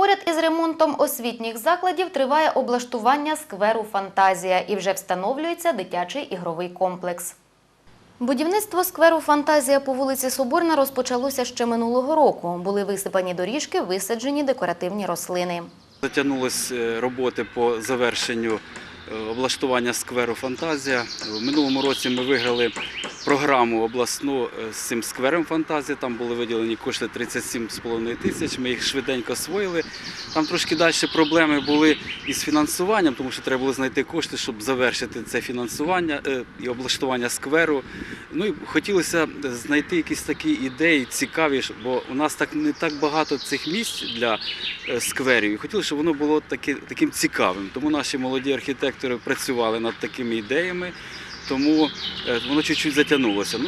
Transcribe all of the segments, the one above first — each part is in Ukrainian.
Поряд із ремонтом освітніх закладів триває облаштування скверу Фантазія і вже встановлюється дитячий ігровий комплекс. Будівництво скверу Фантазія по вулиці Соборна розпочалося ще минулого року. Були висипані доріжки, висаджені декоративні рослини. Затягнулись е, роботи по завершенню е, облаштування скверу Фантазія. В минулому році ми виграли програму обласну е, з цим сквером Фантазія. Там були виділені кошти 37,5 тисяч. Ми їх швиденько освоїли. Там трошки далі проблеми були із фінансуванням, тому що треба було знайти кошти, щоб завершити це фінансування е, і облаштування скверу. Ну і хотілося знайти якісь такі ідеї цікаві, бо у нас так не так багато цих місць для е, скверів. І хотілося, щоб воно було таки, таким цікавим. Тому наші молоді архітектори працювали над такими ідеями, тому е, воно чуть-чуть затягнулося. Ну,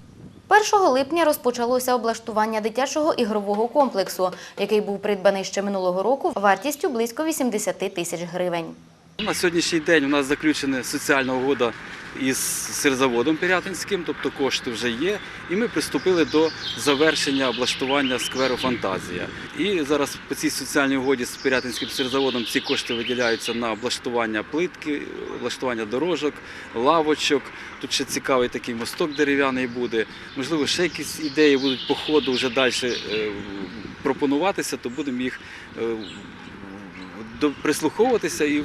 1 липня розпочалося облаштування дитячого ігрового комплексу, який був придбаний ще минулого року вартістю близько 80 тисяч гривень. На сьогоднішній день у нас заключена соціальна угода із сирзаводом Пирятинським, тобто кошти вже є, і ми приступили до завершення облаштування скверу Фантазія. І зараз по цій соціальній угоді з Пирятинським сирзаводом ці кошти виділяються на облаштування плитки, облаштування дорожок, лавочок. Тут ще цікавий такий мосток дерев'яний буде. Можливо, ще якісь ідеї будуть по ходу вже далі е, пропонуватися, то будемо їх е, прислуховуватися і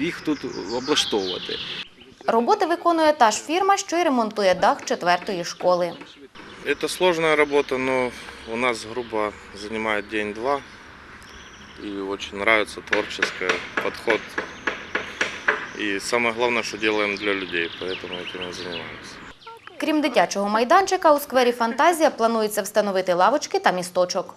їх тут облаштовувати. Роботи виконує та ж фірма, що й ремонтує дах четвертої школи. Это сложная работа, но у нас грубо занимает день-два. И очень нравится творческий подход. И самое главное, что делаем для людей, поэтому этим и занимаемся. Крім дитячого майданчика, у сквері Фантазія планується встановити лавочки та місточок.